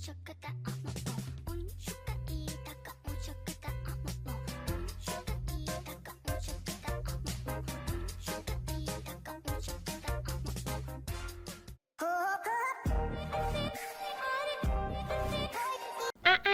chocada.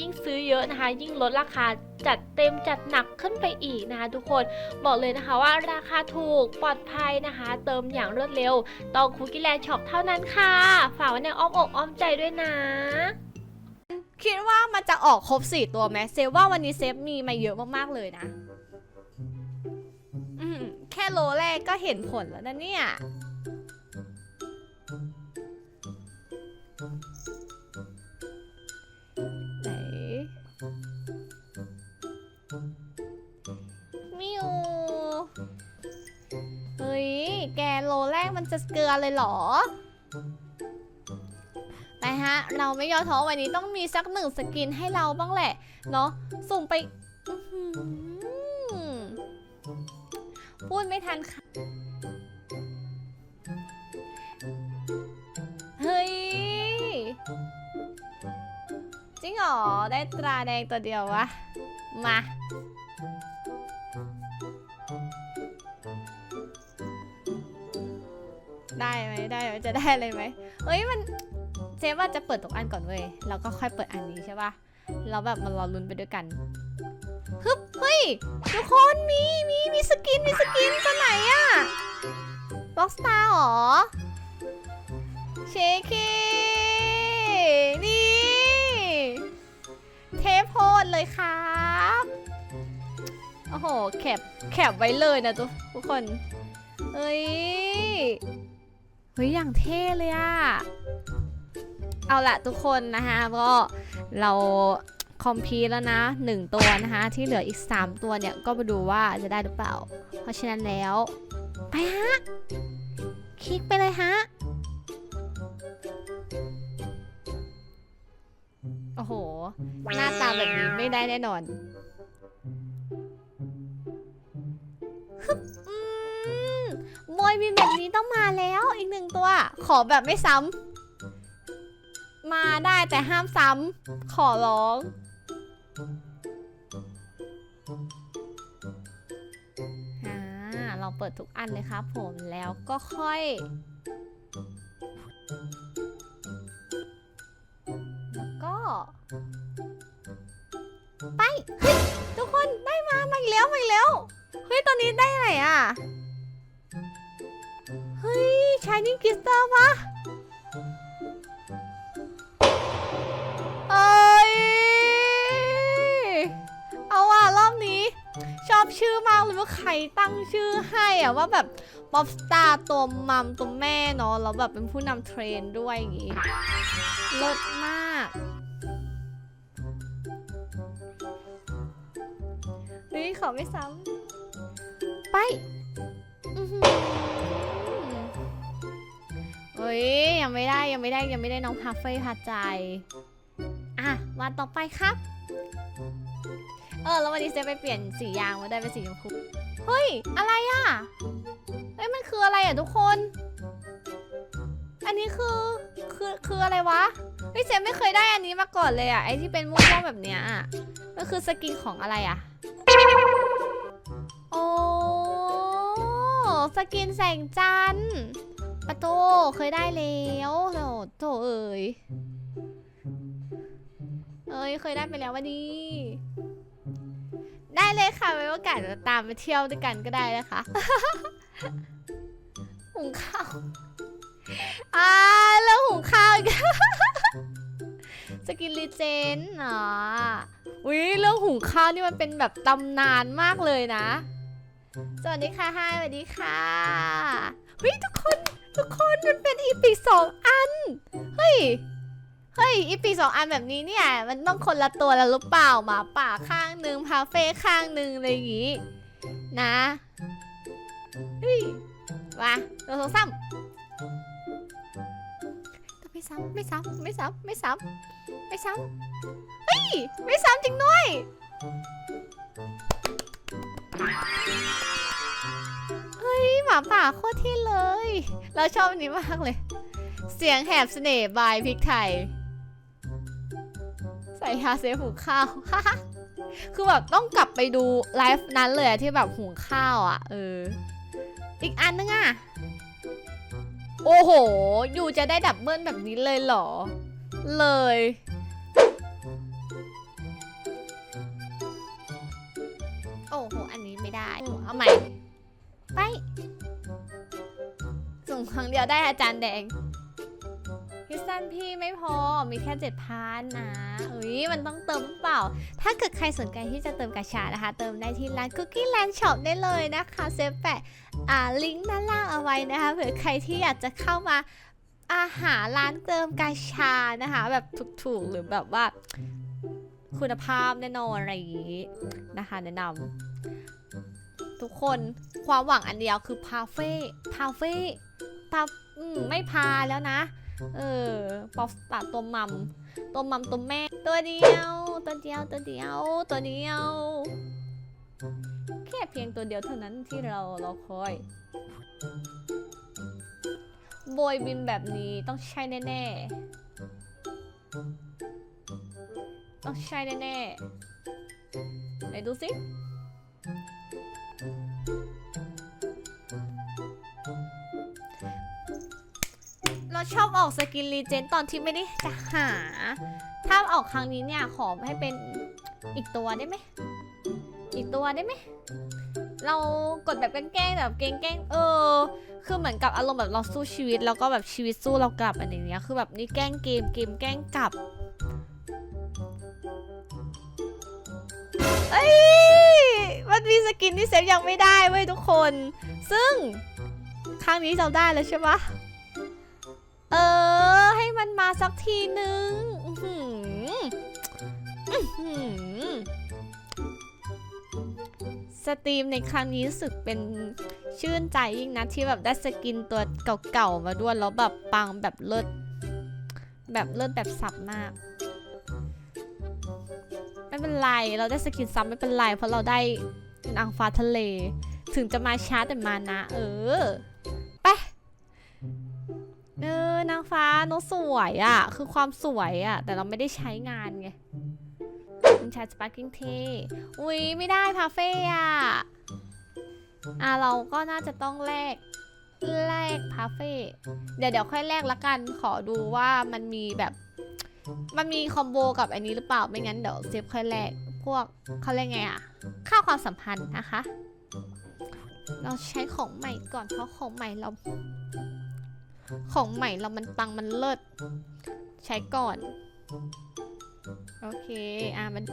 ยิ่งซื้อเยอะนะคะ ยิ่งลดราคาจัดเต็มจัดหนักขึ้นไปอีกนะคะทุกคนบอกเลยนะคะว่าราคาถูกปลอดภัยนะคะ เติมอย่างรวดเร็วต้องคุกกี้แลนด์ช็อปเท่านั้นค่ะ ฝากไว้ในอ้อมอกอ้อมใจด้วยนะคิดว่ามันจะออกครบสี่ตัวไหมเซฟว่าวันนี้เซฟมีมาเยอะมากๆเลยนะ อืมแค่โลแรกก็เห็นผลแล้วนะเนี่ย แกโลแรกมันจะเกลือเลยเหรอไปฮะ เราไม่ย่อท้อวันนี้ต้องมีสักหนึ่งสกินให้เราบ้างแหละ เนาะสุ่มไป พูดไม่ทันค่ะ เฮ้ย จริงเหรอ ได้ตราแดงตัวเดียววะ มา ได้ไหมได้ไหมจะได้อะไรไหมเฮ้ยมันเจฟว่าจะเปิดตกอันก่อนเว้ยแล้วก็ค่อยเปิดอันนี้ใช่ปะแล้วแบบมันรอลุ้นไปด้วยกันฮึบเฮ้ยทุกคนมีมีมีสกินมีสกินตัวไหนอะบ็อกสตาร์หรอเชเคนี่ เทพโพดเลยครับโอ้โหแคปแคปไว้เลยนะทุกทุกคนเฮ้ย ฮ้ยอย่างเท่เลยอะเอาละทุกคนนะคะก็เราคอมพีแล้วนะ 1 ตัวนะคะ ที่เหลืออีก 3 ตัวเนี่ย ก็มาดูว่าจะได้หรือเปล่า เพราะฉะนั้นแล้ว ไปฮะ คลิกไปเลยฮะ โอ้โห หน้าตาแบบนี้ไม่ได้แน่นอนฮึ บอยมีแบบนี้ต้องมาแล้วอีกหนึ่งตัว ขอแบบไม่ซ้ำมาได้แต่ห้ามซ้ำขอร้องอ่าเราเปิดทุกอันเลยครับผมแล้วก็ค่อยแล้วก็ ไป เฮ้ย ทุกคนได้มามาอีกแล้วมาอีกแล้ว เฮ้ย ตอนนี้ได้อะไรอะายนิ่งกิสตอร์ปะเอ้ย เอาว่ะรอบนี้ ชอบชื่อมากเลยว่าใครตั้งชื่อให้อะว่าแบบป๊อปสตาร์ตัวมัมตัวแม่เนาะแล้วแบบเป็นผู้นำเทรนด์ด้วยอย่างงี้เลิศมากเฮ้ยขอไม่ซ้ำไป เฮ้ยยังไม่ได้ยังไม่ได้ยังไม่ได้น้องพาเฟ่พาใจ อะวันต่อไปครับ เออแล้ววันนี้เซฟไปเปลี่ยนสียางมาได้เป็นสีชมพูเฮ้ยอะไรอะเฮ้ยมันคืออะไรอะทุกคน อันนี้คือคือคืออะไรวะเฮ้ยเซฟไม่เคยได้อันนี้มาก่อนเลยอะไอที่เป็นม่วงๆแบบเนี้ยอะมันคือสกินของอะไรอะโอ้สกินแสงจันทร์ ปะโตเคยได้แล้วโถโถเอ่ยเอ้ยเคยได้ไปแล้ววันนี้ ได้เลยค่ะไว้โอกาสจะตามไปเที่ยวด้วยกันก็ได้นะคะหุงข้าวอ่าแล้วหุงข้าวอีกสกินรีเจนอ๋ออุ้ยเรื่องหุงข้าวนี่มันเป็นแบบตำนานมากเลยนะ สวัสดีค่ะไฮสวัสดีค่ะเฮ้ยทุกคน ทุกคนมันเป็นอีพิกสองอัน เฮ้ย เฮ้ยอีปีสองอันแบบนี้เนี่ย มันต้องคนละตัวแล้วหรือเปล่าหมาป่าข้างหนึ่งพาเฟ่ข้างหนึ่งอะไรอย่างงี้ นะเฮ้ยมาตัวสองซ้ำไม่ซ้ำไม่ซ้ำไม่ซ้ำไม่ซ้ำไม่ซ้ำเฮ้ยไม่ซ้ำจริงด้วยเฮ้ยหมาป่าโคตรเที่เลย เราชอบอันนี้มากเลย เสียงแหบเสน่ห์บายพริกไทย ใส่ยาเซฟหุงข้าว คือแบบต้องกลับไปดูไลฟ์นั้นเลยที่แบบหุงข้าวอะ เออ อีกอันนึงอะ โอ้โห อยู่จะได้ดับเบิลแบบนี้เลยเหรอ เลยโอ้โห อันนี้ไม่ได้ เอาใหม่ ไป ส่งครั้งเดียวได้อาจารย์แดงพิซซันพี่ไม่พอมีแค่เจ็ดพันนะเอ้ยมันต้องเติมเปล่า ถ้าเกิดใครสนใจที่จะเติมกาชานะคะ เติมได้ที่ร้าน Cookie Land Shop ได้เลยนะคะเซฟแปะอ่าลิงก์ด้านล่างเอาไว้นะคะเผื่อใครที่อยากจะเข้ามาอาหาร้านเติมกาชานะคะ แบบถูกๆหรือแบบว่า คุณภาพแน่นอนอะไรอย่างนี้นะคะ แนะนำ ทุกคน ความหวังอันเดียวคือพาเฟ่พาเฟ่พาไม่พาแล้วนะ เออป๊อปตาตัวมัมตัวมัมตัวแม่ ตัวเดียว ตัวเดียวตัวเดียวตัวเดียว แค่เพียงตัวเดียวเท่านั้นที่เรารอคอยโบยบินแบบนี้ต้องใช่แน่ๆ ต้องใช่แน่ๆ ไหนดูสิ เราชอบออกสกินรีเจนตอนที่ไม่ได้จะหา ถ้าออกครั้งนี้เนี่ยขอให้เป็นอีกตัวได้ไหม อีกตัวได้ไหม เรากดแบบแกล้งแบบเกล้งๆเออ คือเหมือนกับอารมณ์แบบเราสู้ชีวิตแล้วก็แบบชีวิตสู้เรากลับอะไรอย่างเงี้ย คือแบบนี่แกล้งเกมเกมแกล้งกลับ เอ้ย มันมีสกินที่เซฟยังไม่ได้เว้ยทุกคน ซึ่งครั้งนี้เราได้แล้วใช่ปะเออ ให้มันมาสักทีนึงสตรีมในครั้งนี้รู้สึกเป็นชื่นใจยิ่งนะที่แบบได้สกินตัวเก่าๆมาด้วยแล้วแบบปังแบบเลิศแบบเลิศแบบสับมาก เป็นไร เราได้สกินซ้ำไม่เป็นไร เพราะเราได้นางฟ้าทะเล ถึงจะมาช้าแต่มานะ เออ ไป เออนางฟ้าโนสวยอะ่ะ คือความสวยอะ่ะ แต่เราไม่ได้ใช้งานไงมันใช้สปาร์กิ้งเทอุ้ยไม่ได้พาเฟ่อะอะ เราก็น่าจะต้องแลกแลกพาเฟ่ เดี๋ยวเดี๋ยวค่อยแลกละกัน ขอดูว่ามันมีแบบ มันมีคอมโบกับอันนี้หรือเปล่า ไม่งั้นเดี๋ยวเซฟค่อยแลกพวกเขาเรียกไงอะค่าความสัมพันธ์นะคะ เราใช้ของใหม่ก่อนเพราะของใหม่เรา ของใหม่เรามันปังมันเลิศ ใช้ก่อน โอเค อะมัน